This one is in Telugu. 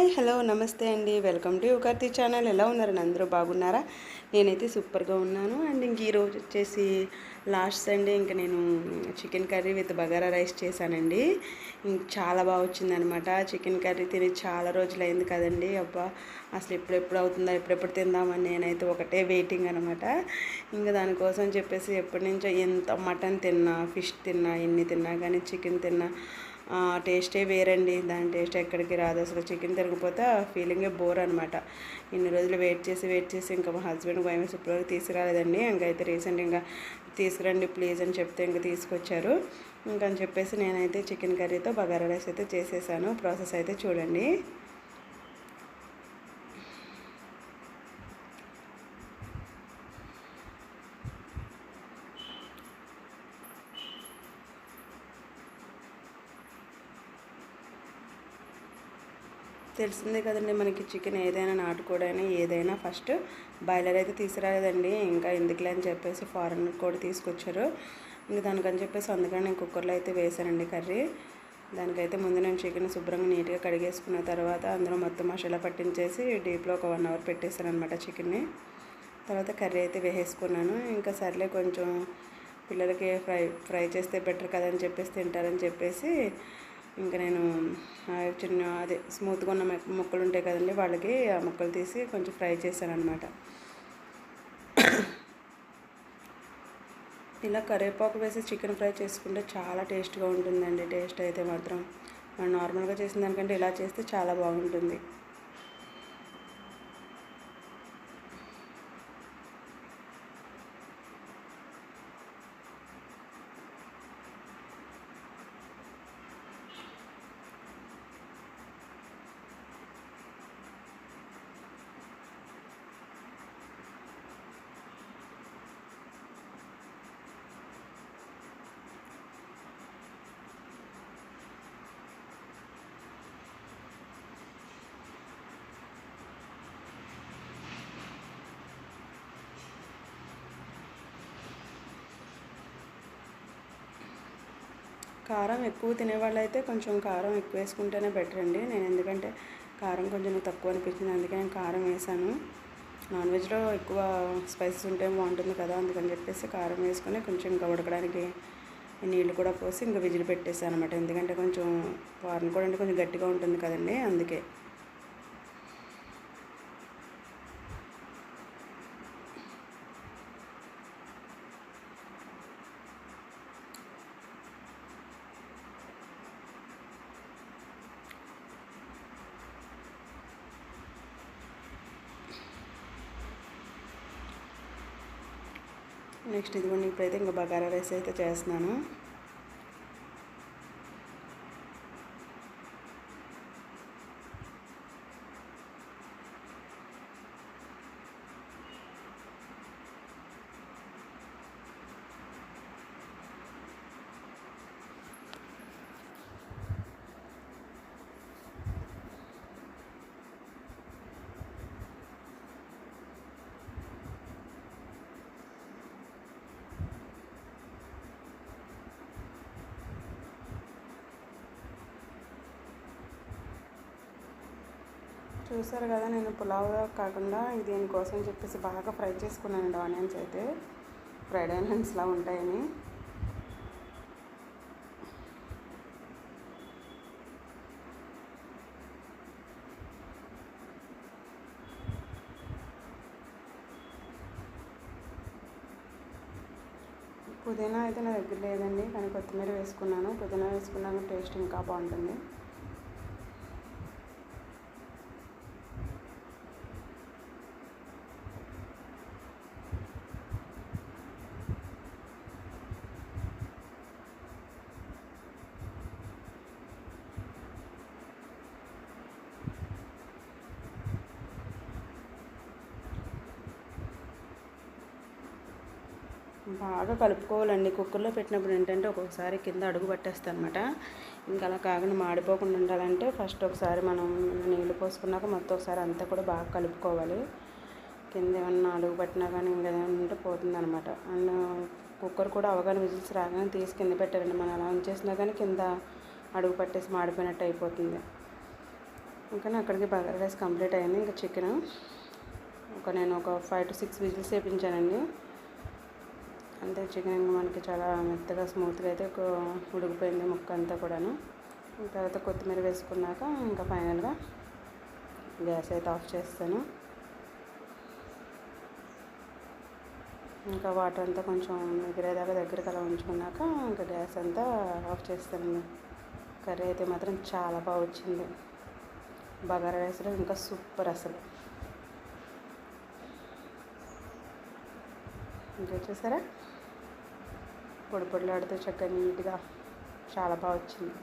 హాయ్ హలో నమస్తే అండి. Welcome to Yuvakarthi channel. ఎలా ఉన్నారని అందరూ బాగున్నారా? నేనైతే సూపర్గా ఉన్నాను. అండ్ ఇంక ఈరోజు వచ్చేసి లాస్ట్ సండే ఇంకా నేను chicken curry with bagara rice చేశానండి. ఇంక చాలా బాగా వచ్చిందనమాట. చికెన్ కర్రీ తిని చాలా రోజులు అయింది కదండి. అబ్బా అసలు ఎప్పుడెప్పుడు అవుతుందా ఎప్పుడెప్పుడు తిందామని నేనైతే ఒకటే వెయిటింగ్ అనమాట. ఇంకా దానికోసం చెప్పేసి ఎప్పటి నుంచో ఎంత మటన్ తిన్నా ఫిష్ తిన్నా ఎన్ని తిన్నా కానీ చికెన్ తిన్నా టేస్టే వేరండి. దాని టేస్ట్ ఎక్కడికి రాదు. అసలు చికెన్ తిరగపోతే ఆ ఫీలింగే బోర్ అనమాట ఇన్ని రోజులు వెయిట్ చేసి వెయిట్ చేసి ఇంకా మా హస్బెండ్ భయం వేసి ఇప్పటివరకు తీసుకురాలేదండి. ఇంకైతే రీసెంట్ ఇంకా తీసుకురండి ప్లీజ్ అని చెప్తే ఇంకా తీసుకొచ్చారు. ఇంకా అని చెప్పేసి నేనైతే చికెన్ కర్రీతో బగారా రైస్ అయితే చేసేసాను. ప్రాసెస్ అయితే చూడండి. తెలిసిందే కదండి మనకి చికెన్ ఏదైనా నాటుకోడైనా ఏదైనా ఫస్ట్ బాయిలర్ అయితే తీసుకురాలేదండి. ఇంకా ఎందుకులే అని చెప్పేసి ఫారెన్ కూడా తీసుకొచ్చారు. ఇంకా దానికని చెప్పేసి అందుకని నేను కుక్కర్లో అయితే వేసానండి కర్రీ. దానికైతే ముందు నేను చికెన్ శుభ్రంగా నీట్గా కడిగేసుకున్న తర్వాత అందులో మొత్తం మసాలా పట్టించేసి డీప్లో ఒక వన్ అవర్ పెట్టేశాను అనమాట చికెన్ని. తర్వాత కర్రీ అయితే వేసేసుకున్నాను. ఇంకా సర్లే కొంచెం పిల్లలకి ఫ్రై ఫ్రై చేస్తే బెటర్ కదని చెప్పేసి తింటారని చెప్పేసి ఇంకా నేను ఆ చిన్న అదే స్మూత్గా ఉన్న ముక్కలు ఉంటాయి కదండి వాళ్ళకి ఆ ముక్కలు తీసి కొంచెం ఫ్రై చేశాను అనమాట ఇలా కరివేపాకు వేసి చికెన్ ఫ్రై చేసుకుంటే చాలా టేస్ట్గా ఉంటుందండి టేస్ట్ అయితే మాత్రం. మనం నార్మల్గా చేసిన దానికంటే ఇలా చేస్తే చాలా బాగుంటుంది. కారం ఎక్కువ తినేవాళ్ళు అయితే కొంచెం కారం ఎక్కువ వేసుకుంటేనే బెటర్ అండి. నేను ఎందుకంటే కారం కొంచెం తక్కువ అనిపించింది. అందుకే నేను కారం వేసాను. నాన్ వెజ్లో ఎక్కువ స్పైసెస్ ఉంటే బాగుంటుంది కదా అందుకని చెప్పేసి కారం వేసుకొని కొంచెం ఇంకా ఉడకడానికి నీళ్ళు కూడా పోసి ఇంకా విజిల్ పెట్టేసాను అనమాట ఎందుకంటే కొంచెం వారం కూడా అంటే కొంచెం గట్టిగా ఉంటుంది కదండి అందుకే. నెక్స్ట్ ఇదిగోండి ఇప్పుడైతే ఇంకా బగారా రైస్ అయితే చేస్తున్నాను. చూసారు కదా నేను పులావ్ కాకుండా దీనికోసం చెప్పేసి బాగా ఫ్రై చేసుకున్నానండి ఆనియన్స్ అయితే. ఫ్రైడ్ ఆనియన్స్లా ఉంటాయని. పుదీనా అయితే నా దగ్గర లేదండి కానీ కొత్తిమీర వేసుకున్నాను. పుదీనా వేసుకున్నాక టేస్ట్ ఇంకా బాగుంటుంది. బాగా కలుపుకోవాలండి. కుక్కర్లో పెట్టినప్పుడు ఏంటంటే ఒక్కొక్కసారి కింద అడుగు పట్టేస్తాను అనమాట ఇంకా అలా కాకుండా మాడిపోకుండా ఉండాలంటే ఫస్ట్ ఒకసారి మనం నీళ్ళు పోసుకున్నాక మొత్తం ఒకసారి అంతా కూడా బాగా కలుపుకోవాలి. కింద ఏమన్నా అడుగు పట్టినా కానీ ఇంకా ఏదైనా ఉంటే పోతుందనమాట అండ్ కుక్కర్ కూడా అవగాహన విజిల్స్ రాగానే తీసి కింద పెట్టారండి మనం అలా ఉంచేసినా కానీ కింద అడుగు పట్టేసి మాడిపోయినట్టు అయిపోతుంది. ఇంకా అక్కడికి బగారా రైస్ కంప్లీట్ అయింది. ఇంకా చికెన్ ఒక నేను ఒక ఫైవ్ టు సిక్స్ విజిల్స్ వేపించానండి. అంటే చికెన్ మనకి చాలా మెత్తగా స్మూత్గా అయితే ఉడికిపోయింది ముక్క అంతా కూడాను తర్వాత కొత్తిమీర వేసుకున్నాక ఇంకా ఫైనల్గా గ్యాస్ అయితే ఆఫ్ చేస్తాను. ఇంకా వాటర్ అంతా కొంచెం ఎగిరేదాకా దగ్గరికి అలా ఉంచుకున్నాక ఇంకా గ్యాస్ అంతా ఆఫ్ చేస్తానండి కర్రీ అయితే మాత్రం చాలా బాగా వచ్చింది. బగారా రైస్లో ఇంకా సూపర్ అసలు. ఇంకా చూసారా? పొడి పొడిలాడుతూ చక్కగా నీట్గా చాలా బాగా వచ్చింది.